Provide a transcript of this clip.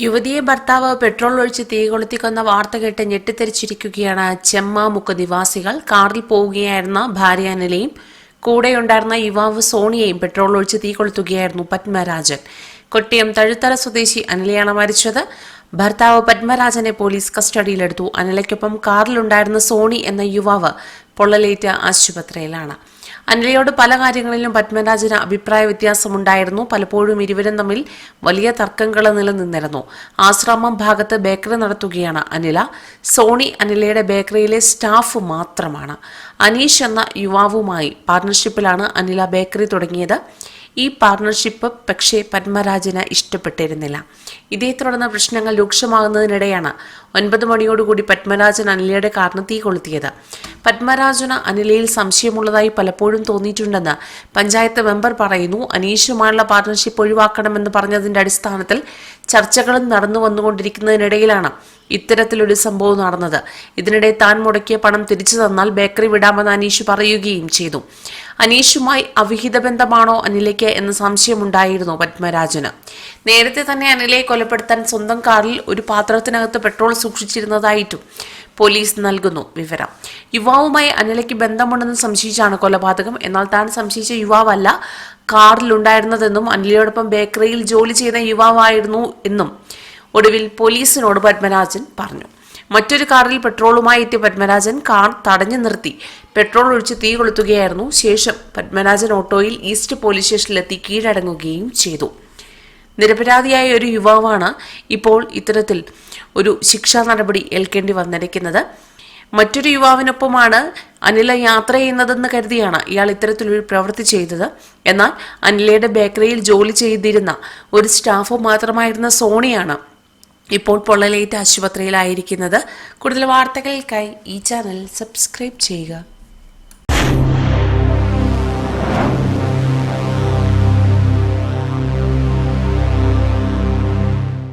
യുവതിയെ ഭർത്താവ് പെട്രോൾ ഒഴിച്ച് തീ കൊളുത്തിക്കൊന്ന വാർത്ത കേട്ട് ഞെട്ടിത്തെറിച്ചിരിക്കുകയാണ് ചെമ്മാമുക്ക് നിവാസികൾ. കാറിൽ പോവുകയായിരുന്ന ഭാര്യ അനിലയും കൂടെയുണ്ടായിരുന്ന യുവാവ് സോണിയയും പെട്രോൾ ഒഴിച്ച് തീ കൊളുത്തുകയായിരുന്നു പത്മരാജൻ. കൊട്ടിയം തഴുത്തല സ്വദേശി അനിലയാണ് മരിച്ചത്. ഭർത്താവ് പത്മരാജനെ പോലീസ് കസ്റ്റഡിയിലെടുത്തു. അനിലയ്ക്കൊപ്പം കാറിലുണ്ടായിരുന്ന സോണി എന്ന യുവാവ് പൊള്ളലേറ്റ് ആശുപത്രിയിലാണ്. അനിലയോട് പല കാര്യങ്ങളിലും പത്മരാജന് അഭിപ്രായ വ്യത്യാസമുണ്ടായിരുന്നു. പലപ്പോഴും ഇരുവരും തമ്മിൽ വലിയ തർക്കങ്ങൾ നിലനിന്നിരുന്നു. ആശ്രമം ഭാഗത്ത് ബേക്കറി നടത്തുകയാണ് അനില. സോണി അനിലയുടെ ബേക്കറിയിലെ സ്റ്റാഫ് മാത്രമാണ്. അനീഷ് എന്ന യുവാവുമായി പാർട്ണർഷിപ്പിലാണ് അനില ബേക്കറി തുടങ്ങിയത്. ഈ പാർട്ണർഷിപ്പ് പക്ഷേ പത്മരാജന് ഇഷ്ടപ്പെട്ടിരുന്നില്ല. ഇതേ തുടർന്ന് പ്രശ്നങ്ങൾ രൂക്ഷമാകുന്നതിനിടെയാണ് ഒൻപത് മണിയോടുകൂടി പത്മരാജൻ അനിലയുടെ കാറിന് തീ കൊളുത്തിയത്. പത്മരാജന് അനിലയിൽ സംശയമുള്ളതായി പലപ്പോഴും തോന്നിയിട്ടുണ്ടെന്ന് പഞ്ചായത്ത് മെമ്പർ പറയുന്നു. അനീഷുമായുള്ള പാർട്ണർഷിപ്പ് ഒഴിവാക്കണമെന്ന് പറഞ്ഞതിന്റെ അടിസ്ഥാനത്തിൽ ചർച്ചകളും നടന്നു വന്നുകൊണ്ടിരിക്കുന്നതിനിടയിലാണ് ഇത്തരത്തിലൊരു സംഭവം നടന്നത്. ഇതിനിടെ താൻ മുടക്കിയ പണം തിരിച്ചു തന്നാൽ ബേക്കറി വിടാമെന്ന് അനീഷ് പറയുകയും ചെയ്തു. അനീഷുമായി അവിഹിത ബന്ധമാണോ അനിലയ്ക്ക് എന്ന സംശയമുണ്ടായിരുന്നു പത്മരാജന്. നേരത്തെ തന്നെ അനിലയെ കൊലപ്പെടുത്താൻ സ്വന്തം കാറിൽ ഒരു പാത്രത്തിനകത്ത് പെട്രോൾ സൂക്ഷിച്ചിരുന്നതായിട്ടും പോലീസ് നൽകുന്നു വിവരം. യുവാവുമായി അനിലയ്ക്ക് ബന്ധമുണ്ടെന്ന് സംശയിച്ചാണ് കൊലപാതകം. എന്നാൽ താൻ സംശയിച്ച യുവാവല്ല കാറിലുണ്ടായിരുന്നതെന്നും അനിലയോടൊപ്പം ബേക്കറിയിൽ ജോലി ചെയ്ത യുവാവായിരുന്നു എന്നും ഒടുവിൽ പോലീസിനോട് പത്മരാജൻ പറഞ്ഞു. മറ്റൊരു കാറിൽ പെട്രോളുമായി എത്തിയ പത്മരാജൻ കാർ തടഞ്ഞു നിർത്തി. പെട്രോൾ ഒഴിച്ച് തീ കൊളുത്തുകയായിരുന്നു. ശേഷം പത്മരാജൻ ഓട്ടോയിൽ ഈസ്റ്റ് പോലീസ് സ്റ്റേഷനിലെത്തി കീഴടങ്ങുകയും ചെയ്തു. നിരപരാധിയായ ഒരു യുവാവാണ് ഇപ്പോൾ ഇത്തരത്തിൽ ഒരു ശിക്ഷാ നടപടി ഏൽക്കേണ്ടി വന്നിരിക്കുന്നത്. മറ്റൊരു യുവാവിനൊപ്പമാണ് അനില യാത്ര ചെയ്യുന്നതെന്ന് കരുതിയാണ് ഇയാൾ ഇത്തരത്തിലൊരു പ്രവൃത്തി ചെയ്തത്. എന്നാൽ അനിലയുടെ ബേക്കറിയിൽ ജോലി ചെയ്തിരുന്ന ഒരു സ്റ്റാഫ് മാത്രമായിരുന്ന സോണിയാണ് ഇപ്പോൾ പൊള്ളലേറ്റ് ആശുപത്രിയിലായിരിക്കുന്നത്. കൂടുതൽ വാർത്തകൾക്കായി ഈ ചാനൽ സബ്സ്ക്രൈബ് ചെയ്യുക.